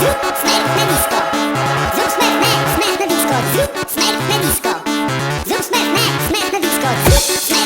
zrób smerf na disco Zrób smerf na, smerf na disco Zrób smerf na disco Zrób smerf na, smerf na disco Zrób